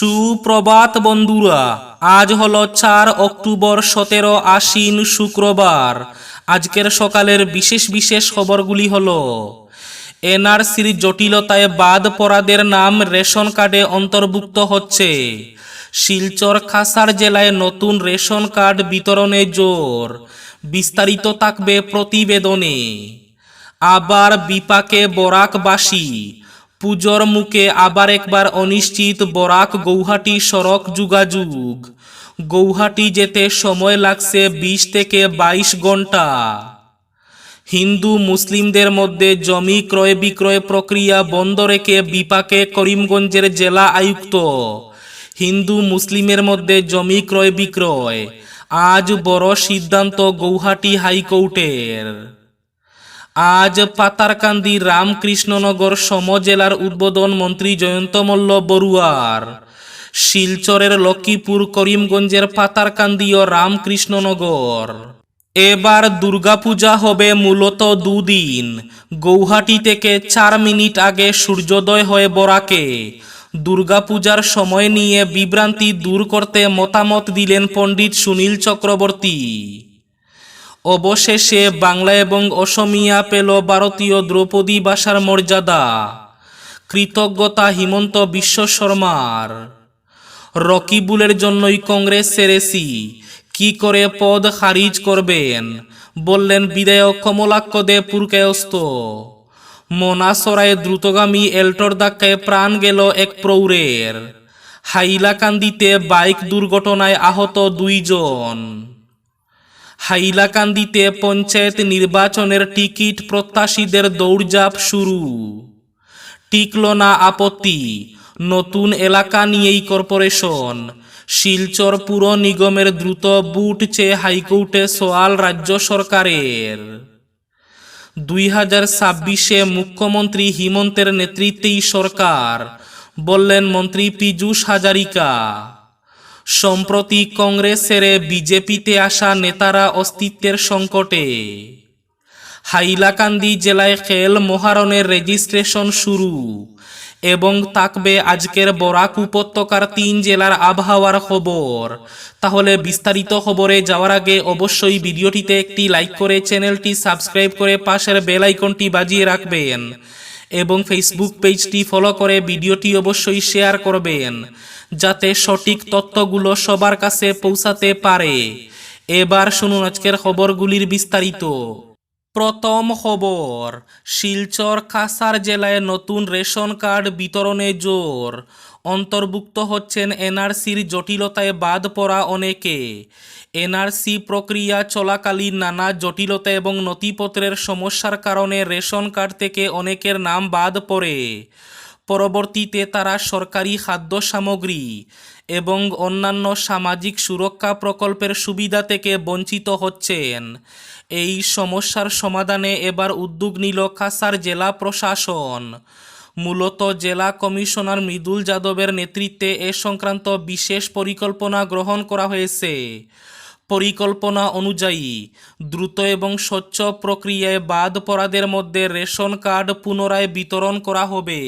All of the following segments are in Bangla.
সুপ্রভাত বন্ধুরা, আজ হলো চার অক্টোবর সতেরো আশ্বিন শুক্রবার। আজকের সকালের বিশেষ বিশেষ খবরগুলি হল, এনআরসির জটিলতায় বাদ পড়াদের নাম রেশন কার্ডে অন্তর্ভুক্ত হচ্ছে, শিলচর খাসার জেলায় নতুন রেশন কার্ড বিতরণে জোর, বিস্তারিত থাকবে প্রতিবেদনে। আবার বিপাকে বরাকবাসী পুজোর মুখে আবার একবার অনিশ্চিত বরাক গৌহাটি সড়ক যোগাযোগ। গৌহাটি যেতে সময় লাগছে বিশ থেকে বাইশ ঘণ্টা হিন্দু মুসলিমদের মধ্যে জমি ক্রয় বিক্রয় প্রক্রিয়া বন্ধ রেখে বিপাকে করিমগঞ্জের জেলা আয়ুক্ত। হিন্দু মুসলিমের মধ্যে জমি ক্রয় বিক্রয়। আজ বড় সিদ্ধান্ত গৌহাটি হাইকোর্টের। আজ পাতারকান্দি রামকৃষ্ণনগর সমজেলার উদ্বোধন মন্ত্রী জয়ন্ত মল্ল বড়ুয়ার। শিলচরের লক্ষ্মীপুর করিমগঞ্জের পাতারকান্দি ও রামকৃষ্ণনগর। এবার দুর্গাপূজা হবে মূলত দুদিন। গৌহাটি থেকে চার মিনিট আগে সূর্যোদয় হয়ে বরাকে। দুর্গাপূজার সময় নিয়ে বিভ্রান্তি দূর করতে মতামত দিলেন পণ্ডিত সুনীল চক্রবর্তী। অবশেষে বাংলা এবং অসমিয়া পেল ভারতীয় দ্রৌপদী ভাষার মর্যাদা। কৃতজ্ঞতা হিমন্ত বিশ্ব শর্মার। রকিবুলের জন্যই কংগ্রেস সেরেসি কি করে পদ খারিজ করবেন? বললেন বিধায়ক কমলাক্ষ দে পুরকায়স্ত মনাসরায় দ্রুতগামী এল্টোর ধাক্কায় প্রাণ গেল এক প্রৌরের হাইলাকান্দিতে বাইক দুর্ঘটনায় আহত দুইজন। হাইলাকান্দিতে পঞ্চায়েত নির্বাচনের টিকিট প্রত্যাশীদের দৌড়ঝাঁপ শুরু। টিকল না আপত্তি, নতুন এলাকা নিয়েই কর্পোরেশন। শিলচর পুর নিগমের দ্রুত বুট চেয়ে হাইকোর্টে সোয়াল রাজ্য সরকারের। দুই হাজার ছাব্বিশে মুখ্যমন্ত্রী হিমন্তের নেতৃত্বেই সরকার, বললেন মন্ত্রী পীযূষ হাজারিকা। সম্প্রতি কংগ্রেস ছেড়ে বিজেপিতে আসা নেতারা অস্তিত্বের সংকটে। হাইলাকান্দি জেলায় খেল মহারণের রেজিস্ট্রেশন শুরু এবং থাকবে আজকের বরাক উপত্যকার তিন জেলার আবহাওয়ার খবর। তাহলে বিস্তারিত খবরে যাওয়ার আগে অবশ্যই ভিডিওটিতে একটি লাইক করে চ্যানেলটি সাবস্ক্রাইব করে পাশের বেল আইকনটি বাজিয়ে রাখবেন। এবং ফেসবুক পেজটি ফলো করে ভিডিওটি অবশ্যই শেয়ার করবেন, যাতে সঠিক তথ্যগুলো সবার কাছে পৌঁছাতে পারে। এবার শুনুন আজকের খবরগুলির বিস্তারিত। প্রথম খবর, শিলচর কাসার জেলায় নতুন রেশন কার্ড বিতরণে জোর। অন্তর্ভুক্ত হচ্ছেন এনআরসির জটিলতায় বাদ পড়া অনেকে। এনআরসি প্রক্রিয়া চলাকালীন নানা জটিলতা এবং নথিপত্রের সমস্যার কারণে রেশন কার্ড থেকে অনেকের নাম বাদ পড়ে। পরবর্তীতে তারা সরকারি খাদ্য সামগ্রী এবং অন্যান্য সামাজিক সুরক্ষা প্রকল্পের সুবিধা থেকে বঞ্চিত হচ্ছেন। এই সমস্যার সমাধানে এবার উদ্যোগ নিল কাসার জেলা প্রশাসন। মূলত জেলা কমিশনার মৃদুল যাদবের নেতৃত্বে এ সংক্রান্ত বিশেষ পরিকল্পনা গ্রহণ করা হয়েছে। পরিকল্পনা অনুযায়ী দ্রুত এবং স্বচ্ছ প্রক্রিয়ায় বাদ পড়াদের মধ্যে রেশন কার্ড পুনরায় বিতরণ করা হবে।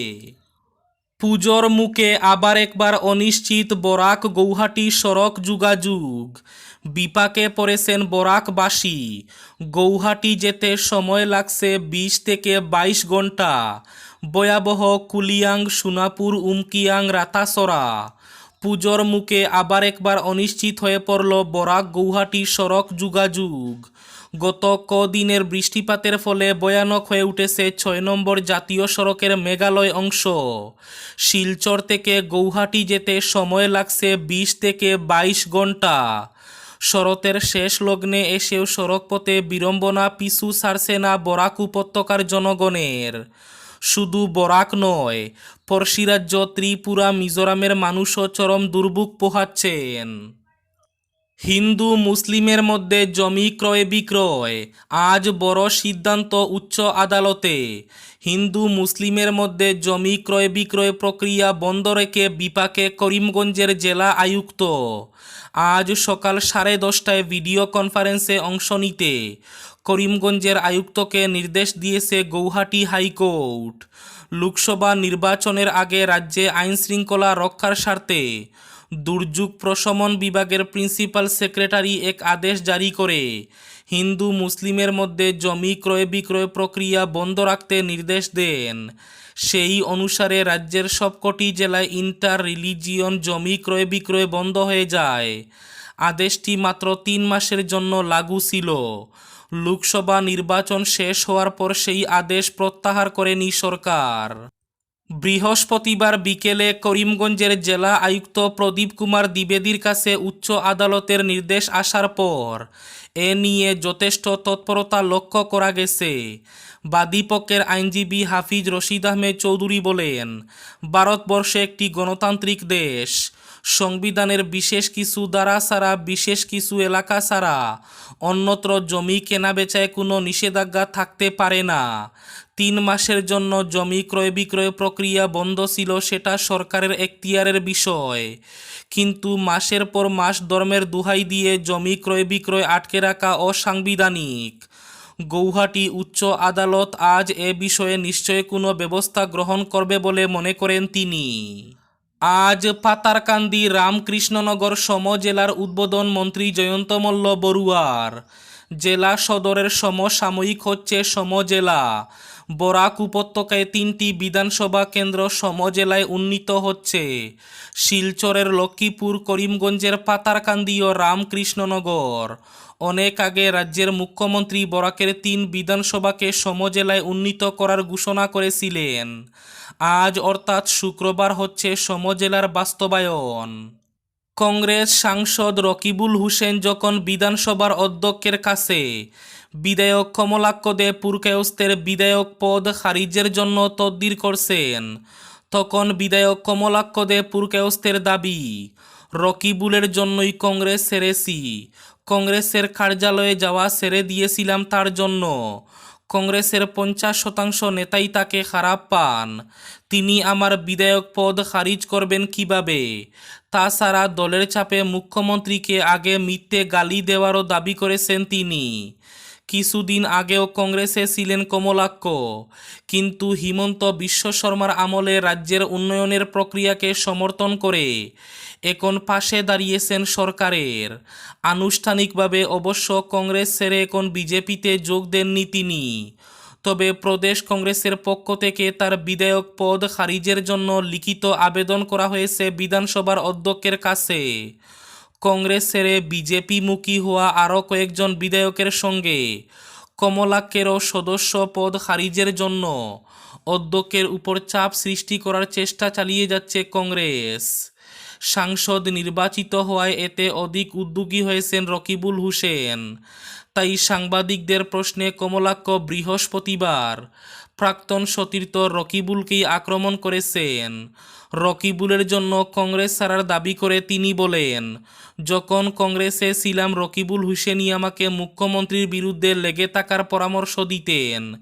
পুজোর মুখে আবার একবার অনিশ্চিত বরাক গৌহাটি সড়ক যোগাযোগ। বিপাকে পড়েছেন বরাকবাসী। গৌহাটি যেতে সময় লাগছে বিশ থেকে বাইশ ঘণ্টা ভয়াবহ কুলিয়াং, সোনাপুর, উমকিয়াং, রাতাসরা। পুজোর মুখে আবার একবার অনিশ্চিত হয়ে পড়ল বরাক গৌহাটি সড়ক যোগাযোগ। গত কদিনের বৃষ্টিপাতের ফলে ভয়ানক হয়ে উঠেছে ছয় নম্বর জাতীয় সড়কের মেঘালয় অংশ। শিলচর থেকে গৌহাটি যেতে সময় লাগছে বিশ থেকে বাইশ ঘণ্টা শরতের শেষ লগ্নে এসেও সড়কপথে বিড়ম্বনা পিছু ছাড়ছে না বরাক উপত্যকার জনগণের। শুধু বরাক নয় পড়শি রাজ্য ত্রিপুরা, মিজোরামের মানুষও চরম দুর্ভোগ পোহাচ্ছেন। হিন্দু মুসলিমের মধ্যে জমি ক্রয় বিক্রয়, আজ বড় সিদ্ধান্ত উচ্চ আদালতে। হিন্দু মুসলিমের মধ্যে জমি ক্রয় বিক্রয় প্রক্রিয়া বন্ধ রেখে বিপাকে করিমগঞ্জের জেলা আয়ুক্ত। আজ সকাল সাড়ে দশটায় ভিডিও কনফারেন্সে অংশ নিতে করিমগঞ্জের আয়ুক্তকে নির্দেশ দিয়েছে গৌহাটি হাইকোর্ট। লোকসভা নির্বাচনের আগে রাজ্যে আইন শৃঙ্খলা রক্ষার স্বার্থে দুর্যোগ প্রশমন বিভাগের প্রিন্সিপাল সেক্রেটারি এক আদেশ জারি করে। হিন্দু মুসলিমের মধ্যে জমি ক্রয় বিক্রয় প্রক্রিয়া বন্ধ রাখতে নির্দেশ দেন। সেই অনুসারে রাজ্যের সবকটি জেলায় ইন্টার রিলিজিয়ন জমি ক্রয় বিক্রয় বন্ধ হয়ে যায়। আদেশটি মাত্র তিন মাসের জন্য লাগু ছিল। লোকসভা নির্বাচন শেষ হওয়ার পর সেই আদেশ প্রত্যাহার করেনি সরকার। বৃহস্পতিবার বিকেলে করিমগঞ্জের জেলা আয়ুক্ত প্রদীপ কুমার দ্বিবেদীর কাছে উচ্চ আদালতের নির্দেশ আসার পর এ নিয়ে যথেষ্ট তৎপরতা লক্ষ্য করা গেছে। বাদীপক্ষের আইনজীবী হাফিজ রশিদ আহমেদ চৌধুরী বলেন, ভারতবর্ষে একটি গণতান্ত্রিক দেশ। সংবিধানের বিশেষ কিছু দ্বারা ছাড়া বিশেষ কিছু এলাকা ছাড়া অন্যত্র জমি কেনাবেচায় কোনো নিষেধাজ্ঞা থাকতে পারে না। তিন মাসের জন্য জমি ক্রয় বিক্রয় প্রক্রিয়া বন্ধ ছিল সেটা সরকারের এখতিয়ারের বিষয়। কিন্তু মাসের পর মাস ধর্মের দুহাই দিয়ে জমি ক্রয় বিক্রয় আটকে রাখা অসাংবিধানিক। গৌহাটি উচ্চ আদালত আজ এ বিষয়ে নিশ্চয় কোনো ব্যবস্থা গ্রহণ করবে বলে মনে করেন তিনি। আজ পাতারকান্দি রামকৃষ্ণনগর সমজেলার উদ্বোধন মন্ত্রী জয়ন্ত মল্ল বড়ুয়ার। জেলা সদরের সমসাময়িক হচ্ছে সমজেলা। বরাক উপত্যকায় তিনটি বিধানসভা কেন্দ্র সমজেলায় উন্নীত হচ্ছে। শিলচরের লক্ষ্মীপুর, করিমগঞ্জের পাতারকান্দি ও রামকৃষ্ণনগর। অনেক আগে রাজ্যের মুখ্যমন্ত্রী বরাকের তিন বিধানসভাকে সমজেলায় উন্নীত করার ঘোষণা করেছিলেন। আজ অর্থাৎ শুক্রবার হচ্ছে সমজেলার বাস্তবায়ন। কংগ্রেস সাংসদ রকিবুল হোসেন যখন বিধানসভার অধ্যক্ষের কাছে বিধায়ক কমলাক্ষ দে পুরকায়স্তের বিধায়ক পদ খারিজের জন্য তদবির করছেন, তখন বিধায়ক কমলাক্ষ দে পুরকায়স্তের দাবি, রকিবুলের জন্যই কংগ্রেস সেরেছি কংগ্রেসের কার্যালয়ে যাওয়া সেরে দিয়েছিলাম তার জন্য। কংগ্রেসের পঞ্চাশ শতাংশ নেতাই তাকে খারাপ পান। তিনি আমার বিধায়ক পদ খারিজ করবেন কীভাবে? তাছাড়া দলের চাপে মুখ্যমন্ত্রীকে আগে মিথ্যে গালি দেওয়ারও দাবি করেছেন তিনি। কিছুদিন আগেও কংগ্রেসে ছিলেন কমলাক্ষ। কিন্তু হিমন্ত বিশ্ব শর্মার আমলে রাজ্যের উন্নয়নের প্রক্রিয়াকে সমর্থন করে এখন পাশে দাঁড়িয়েছেন সরকারের। আনুষ্ঠানিকভাবে অবশ্য কংগ্রেস ছেড়ে এখন বিজেপিতে যোগ দেননি তিনি। তবে প্রদেশ কংগ্রেসের পক্ষ থেকে তার বিধায়ক পদ খারিজের জন্য লিখিত আবেদন করা হয়েছে বিধানসভার অধ্যক্ষের কাছে। কংগ্রেস ছেড়ে বিজেপিমুখী হওয়া আরও কয়েকজন বিধায়কের সঙ্গে কমলাক্ষেরও সদস্য পদ খারিজের জন্য অধ্যক্ষের উপর চাপ সৃষ্টি করার চেষ্টা চালিয়ে যাচ্ছে কংগ্রেস। সাংসদ নির্বাচিত হওয়ায় এতে অধিক উদ্যোগী হয়েছেন রকিবুল হুসেন। তাই সাংবাদিকদের প্রশ্নে কমলাক্ষ বৃহস্পতিবার প্রাক্তন সতীর্থ রকিবুলকেই আক্রমণ করেছেন। রকিবুলের জন্য কংগ্রেস ছাড়ার দাবি করে তিনি বলেন, যখন কংগ্রেসে ছিলাম, রকিবুল হুসেনই আমাকে মুখ্যমন্ত্রীর বিরুদ্ধে লেগে থাকার পরামর্শ দিতেন।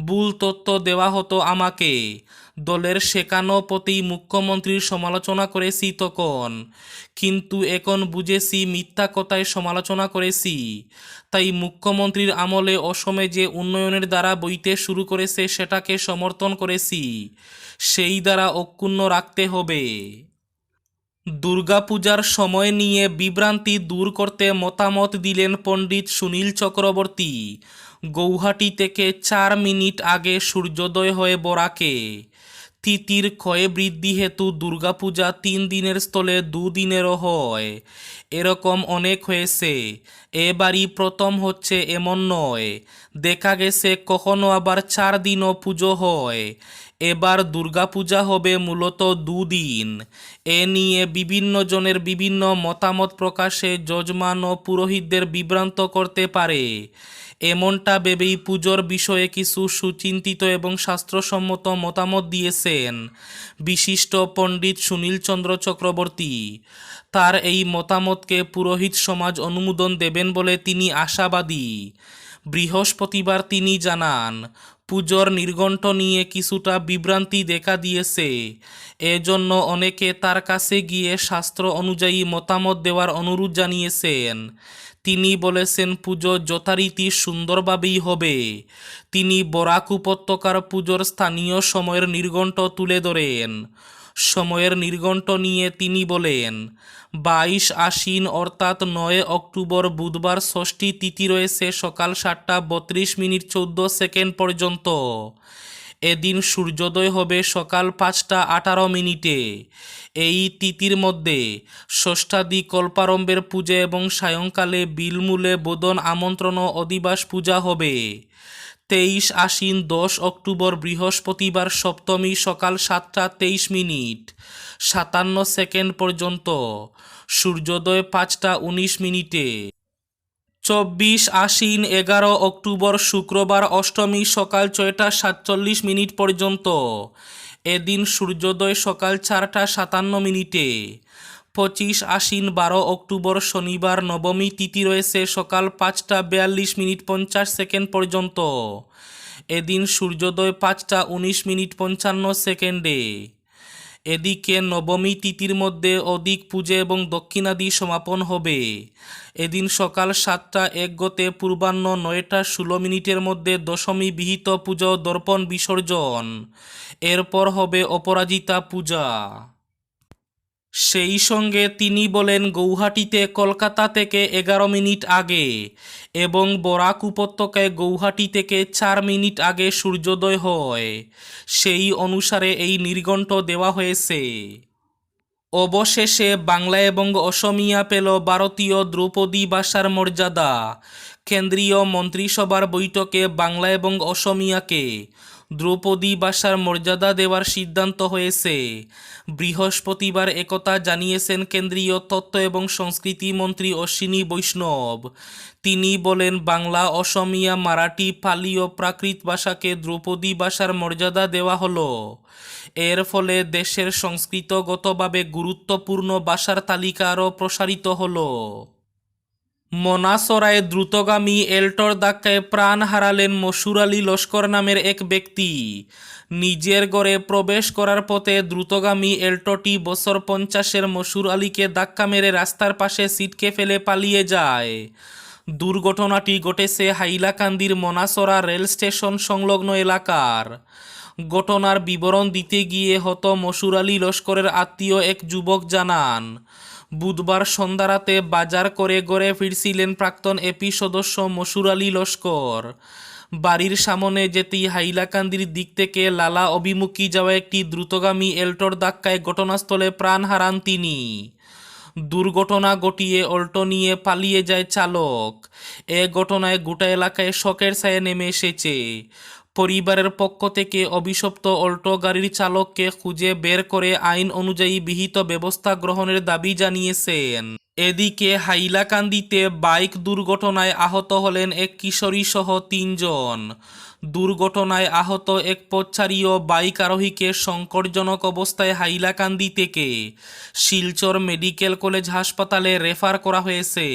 ভুল তথ্য দেওয়া হতো আমাকে। দলের শেখানো প্রতি মুখ্যমন্ত্রীর সমালোচনা করেছি তখন। কিন্তু এখন বুঝেছি মিথ্যা কথায় সমালোচনা করেছি। তাই মুখ্যমন্ত্রীর আমলে অসমে যে উন্নয়নের দ্বারা বইতে শুরু করেছে সেটাকে সমর্থন করেছি। সেই দ্বারা অক্ষুণ্ণ রাখতে হবে। দুর্গাপূজার সময় নিয়ে বিভ্রান্তি দূর করতে মতামত দিলেন পণ্ডিত সুনীল চক্রবর্তী। গৌহাটি থেকে চার মিনিট আগে সূর্যোদয় হয়ে বরাকে। তিতির ক্ষয়ে বৃদ্ধি হেতু দুর্গাপূজা তিন দিনের স্থলে দুদিনেরও হয়। এরকম অনেক হয়েছে। এবারই প্রথম হচ্ছে এমন নয়। দেখা গেছে কখনো আবার চার দিনও পুজো হয়। এবার দুর্গাপূজা হবে মূলত দুদিন। এ নিয়ে বিভিন্ন জনের বিভিন্ন মতামত প্রকাশে যজমান ও পুরোহিতদের বিভ্রান্ত করতে পারে। এমনটা ভেবেই পুজোর বিষয়ে কিছু সুচিন্তিত এবং শাস্ত্রসম্মত মতামত দিয়েছেন বিশিষ্ট পণ্ডিত সুনীল চন্দ্র চক্রবর্তী। তার এই মতামতকে পুরোহিত সমাজ অনুমোদন দেবেন বলে তিনি আশাবাদী। বৃহস্পতিবার তিনি জানান, পুজোর নির্ঘণ্ট নিয়ে কিছুটা বিভ্রান্তি দেখা দিয়েছে। এজন্য অনেকে তার কাছে গিয়ে শাস্ত্র অনুযায়ী মতামত দেওয়ার অনুরোধ জানিয়েছেন। তিনি বলেছেন, পুজো যথারীতি সুন্দরভাবেই হবে। তিনি বরাক উপত্যকার পুজোর স্থানীয় সময়ের নির্ঘণ্ট তুলে ধরেন। সময়ের নির্ঘণ্ট নিয়ে তিনি বলেন, বাইশ আশ্বিন অর্থাৎ নয় অক্টোবর বুধবার ষষ্ঠী তিথি রয়েছে সকাল সাতটা বত্রিশ মিনিট চৌদ্দ সেকেন্ড পর্যন্ত। এদিন সূর্যোদয় হবে সকাল পাঁচটা আঠারো মিনিটে। এই তিথির মধ্যে ষষ্ঠাদি কল্পারম্ভের পূজা এবং সায়ংকালে বিলমূলে বোদন আমন্ত্রণ অধিবাস পূজা হবে। তেইশ আশ্বিন দশ অক্টোবর বৃহস্পতিবার সপ্তমী সকাল সাতটা তেইশ মিনিট, সাতান্ন সেকেন্ড পর্যন্ত। সূর্যোদয় পাঁচটা উনিশ মিনিটে। চব্বিশ আশ্বিন এগারো অক্টোবর শুক্রবার অষ্টমী সকাল ছয়টা সাতচল্লিশ মিনিট পর্যন্ত। এদিন সূর্যোদয় সকাল চারটা সাতান্ন মিনিটে। পঁচিশ আশ্বিন বারো অক্টোবর শনিবার নবমী তিথি রয়েছে সকাল পাঁচটা বিয়াল্লিশ মিনিট পঞ্চাশ সেকেন্ড পর্যন্ত। এদিন সূর্যোদয় পাঁচটা উনিশ মিনিট পঞ্চান্ন সেকেন্ডে। এদিকে নবমী তিথির মধ্যে অধিক পুজো এবং দক্ষিণাদি সমাপন হবে। এদিন সকাল সাতটা এক গতে পূর্বাহ্ন নয়টা ষোলো মিনিটের মধ্যে দশমী বিহিত পুজো দর্পণ বিসর্জন। এরপর হবে অপরাজিতা পূজা। সেই সঙ্গে তিনি বলেন, গৌহাটিতে, কলকাতা থেকে এগারো মিনিট আগে এবং বরাক উপত্যকায় গৌহাটি থেকে চার মিনিট আগে সূর্যোদয় হয়। সেই অনুসারে এই নির্ঘণ্ট দেওয়া হয়েছে। অবশেষে বাংলা এবং অসমিয়া পেল ভারতীয় দ্রৌপদী ভাষার মর্যাদা। কেন্দ্রীয় মন্ত্রিসভার বৈঠকে বাংলা এবং অসমিয়াকে দ্রৌপদী ভাষার মর্যাদা দেওয়ার সিদ্ধান্ত হয়েছে। বৃহস্পতিবার একথা জানিয়েছেন কেন্দ্রীয় তথ্য এবং সংস্কৃতি মন্ত্রী অশ্বিনী বৈষ্ণব। তিনি বলেন, বাংলা, অসমিয়া, মারাঠি, পালি ও প্রাকৃত ভাষাকে দ্রৌপদী ভাষার মর্যাদা দেওয়া হলো। এর ফলে দেশের সংস্কৃতগতভাবে গুরুত্বপূর্ণ ভাষার তালিকা আরও প্রসারিত হলো। মনাসরায় দ্রুতগামী এল্টর ধাক্কায় প্রাণ হারালেন মসুর আলী লস্কর নামের এক ব্যক্তি। নিজের গড়ে প্রবেশ করার পথে দ্রুতগামী এল্টোটি বছর পঞ্চাশের মসুর আলীকে ধাক্কা মেরে রাস্তার পাশে সিটকে ফেলে পালিয়ে যায়। দুর্ঘটনাটি ঘটেছে হাইলাকান্দির মনাসরা রেল স্টেশন সংলগ্ন এলাকার। ঘটনার বিবরণ দিতে গিয়ে হত মসুর আলী লস্করের আত্মীয় এক যুবক জানান বুধবার সন্ধ্যারাতে বাজার করে গড়ে ফিরছিলেন প্রাক্তন এপি সদস্য মসুর আলী লস্কর। বাড়ির সামনে যেতেই হাইলাকান্দির দিক থেকে লালা অভিমুখী যাওয়া একটি দ্রুতগামী এল্টোর ধাক্কায় ঘটনাস্থলে প্রাণ হারান তিনি। দুর্ঘটনা ঘটিয়ে অল্টো নিয়ে পালিয়ে যায় চালক। এ ঘটনায় গোটা এলাকায় শকের ছায়া নেমে এসেছে। পরিবারের পক্ষ থেকে অভিশপ্ত অল্টো গাড়ির চালককে খুঁজে বের করে আইন অনুযায়ী বিহিত ব্যবস্থা গ্রহণের দাবি জানিয়েছেন। এদিকে হাইলাকান্দিতে বাইক দুর্ঘটনায় আহত হলেন এক কিশোরী সহ তিনজন। দুর্ঘটনায় আহত এক পথচারী বাইক আরোহীকে সংকটজনক অবস্থায় হাইলাকান্দি থেকে শিলচর মেডিকেল কলেজ হাসপাতালে রেফার করা হয়েছে।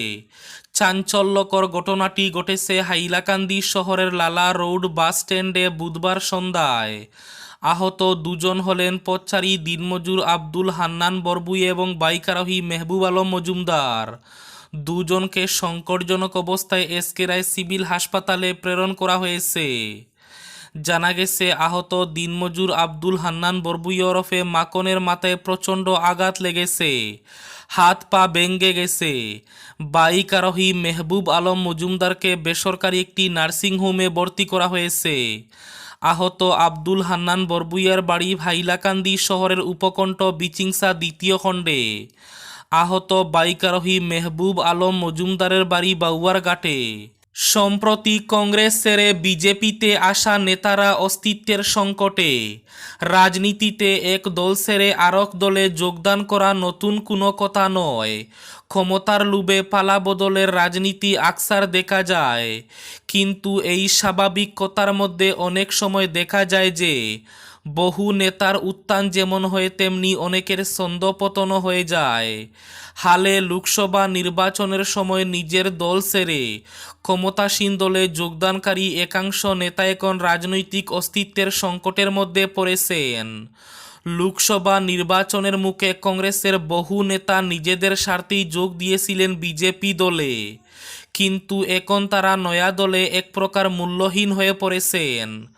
চাঞ্চল্যকর ঘটনাটি ঘটেছে হাইলাকান্দি শহরের লালা রোড বাস স্ট্যান্ডে বুধবার সন্ধ্যায়। আহত দুজন হলেন পথচারী দিনমজুর আব্দুল হান্নান বরবুই এবং বাইক আরোহী মেহবুব আলম মজুমদার। দুজনকে সংকটজনক অবস্থায় এসকেরায় সিভিল হাসপাতালে প্রেরণ করা হয়েছে। জানা গেছে, আহত দিনমজুর আব্দুল হান্নান বরবুই ওরফে মাকনের মাথায় প্রচণ্ড আঘাত লেগেছে। হাত পা ভেঙ্গে গেছে। বাইক আরোহী মেহবুব আলম মজুমদারকে বেসরকারি একটি নার্সিংহোমে ভর্তি করা হয়েছে। আহত আব্দুল হান্নান বরবুইয়ার বাড়ি ভাইলাকান্দি শহরের উপকণ্ঠ বিচিংসা দ্বিতীয় খণ্ডে। আহত বাইক আরোহী মেহবুব আলম মজুমদারের বাড়ি বাউয়ার ঘাটে। সম্প্রতি কংগ্রেস ছেড়ে বিজেপিতে আসা নেতারা অস্তিত্বের সংকটে। রাজনীতিতে এক দল ছেড়ে আরেক দলে যোগদান করা নতুন কোনো কথা নয়। ক্ষমতার লুবে পালা বদলের রাজনীতি আকসার দেখা যায়। কিন্তু এই স্বাভাবিক কথার মধ্যে অনেক সময় দেখা যায় যে বহু নেতার উত্থান যেমন হয়, তেমনি অনেকের ছন্দপতনও হয়ে যায়। হালে লোকসভা নির্বাচনের সময় নিজের দল সেরে ক্ষমতাসীন দলে যোগদানকারী একাংশ নেতা এখন রাজনৈতিক অস্তিত্বের সংকটের মধ্যে পড়েছেন। লোকসভা নির্বাচনের মুখে কংগ্রেসের বহু নেতা নিজেদের স্বার্থেই যোগ দিয়েছিলেন বিজেপি দলে। কিন্তু এখন তারা নয়া দলে এক প্রকার মূল্যহীন হয়ে পড়েছেন।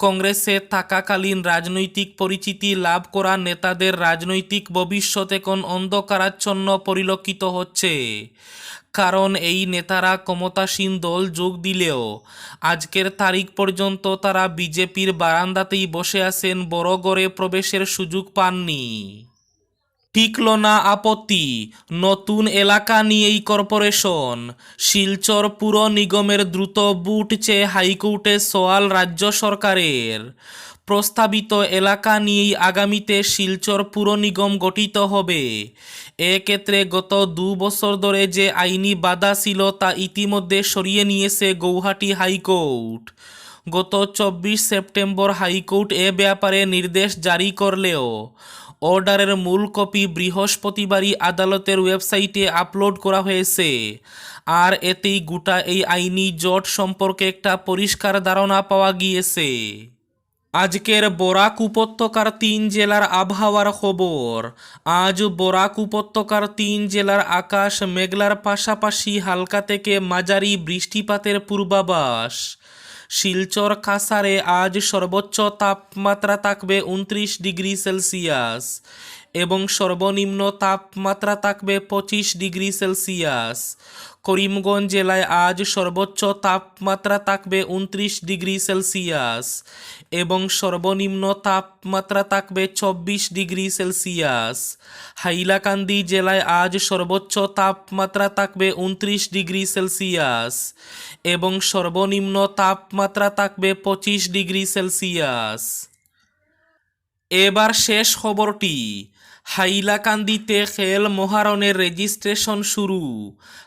কংগ্রেসে থাকাকালীন রাজনৈতিক পরিচিতি লাভ করা নেতাদের রাজনৈতিক ভবিষ্যৎ এখন অন্ধকারাচ্ছন্ন পরিলক্ষিত হচ্ছে। কারণ এই নেতারা ক্ষমতাসীন দল যোগ দিলেও আজকের তারিখ পর্যন্ত তারা বিজেপির বারান্দাতেই বসে আছেন, বড় গড়ে প্রবেশের সুযোগ পাননি। টিকল না আপত্তি। নতুন এলাকা নিয়েই কর্পোরেশন। শিলচর পুর নিগমের দ্রুত বুট চেয়ে হাইকোর্টে সোয়াল রাজ্য সরকারের। প্রস্তাবিত এলাকা নিয়েই আগামীতে শিলচর পুর নিগম গঠিত হবে। এক্ষেত্রে গত দু বছর ধরে যে আইনি বাধা ছিল তা ইতিমধ্যে সরিয়ে নিয়েছে গৌহাটি হাইকোর্ট। গত চব্বিশ সেপ্টেম্বর হাইকোর্ট এ ব্যাপারে নির্দেশ জারি করলেও অর্ডারের মূল কপি বৃহস্পতিবারই আদালতের ওয়েবসাইটে আপলোড করা হয়েছে। আর এতেই গোটা এই আইনি জট সম্পর্কে একটা পরিষ্কার ধারণা পাওয়া গিয়েছে। আজকের বরাক উপত্যকার তিন জেলার আবহাওয়ার খবর। আজ বরাক উপত্যকার তিন জেলার আকাশ মেঘলার পাশাপাশি হালকা থেকে মাঝারি বৃষ্টিপাতের পূর্বাভাস। শিলচর কাসারে আজ সর্বোচ্চ তাপমাত্রা থাকবে উনত্রিশ ডিগ্রি সেলসিয়াস এবং সর্বনিম্ন তাপমাত্রা থাকবে পঁচিশ ডিগ্রি সেলসিয়াস। করিমগঞ্জ জেলায় আজ সর্বোচ্চ তাপমাত্রা থাকবে উনত্রিশ ডিগ্রি সেলসিয়াস এবং সর্বনিম্ন তাপমাত্রা থাকবে চব্বিশ ডিগ্রি সেলসিয়াস। হাইলাকান্দি জেলায় আজ সর্বোচ্চ তাপমাত্রা থাকবে উনত্রিশ ডিগ্রি সেলসিয়াস এবং সর্বনিম্ন তাপমাত্রা থাকবে পঁচিশ ডিগ্রি সেলসিয়াস। এবার শেষ খবরটি। হাইলাকান্দিতে খেল মহারণের রেজিস্ট্রেশন শুরু।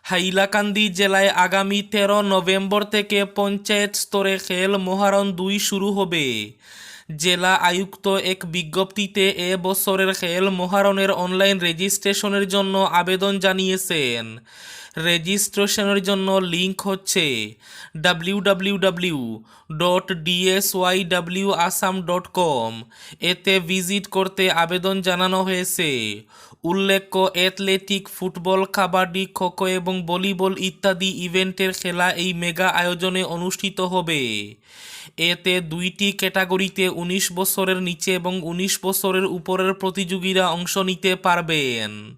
হাইলাকান্দি জেলায় আগামী তেরো নভেম্বর থেকে পঞ্চায়েত স্তরে খেল মহারণ দুই শুরু হবে। জেলা আয়ুক্ত এক বিজ্ঞপ্তিতে এ বছরের খেল মহারণের অনলাইন রেজিস্ট্রেশনের জন্য আবেদন জানিয়েছেন। রেজিস্ট্রেশনের জন্য লিংক হচ্ছে W dot Assam dot com এতে ভিজিট করতে আবেদন জানানো হয়েছে। উল্লেখ্য, অ্যাথলেটিক, ফুটবল, কাবাডি, খোখো এবং ভলিবল ইত্যাদি ইভেন্টের খেলা এই মেগা আয়োজনে অনুষ্ঠিত হবে। এতে দুইটি ক্যাটাগরিতে উনিশ বছরের নিচে এবং উনিশ বছরের উপরের প্রতিযোগীরা অংশ নিতে পারবেন।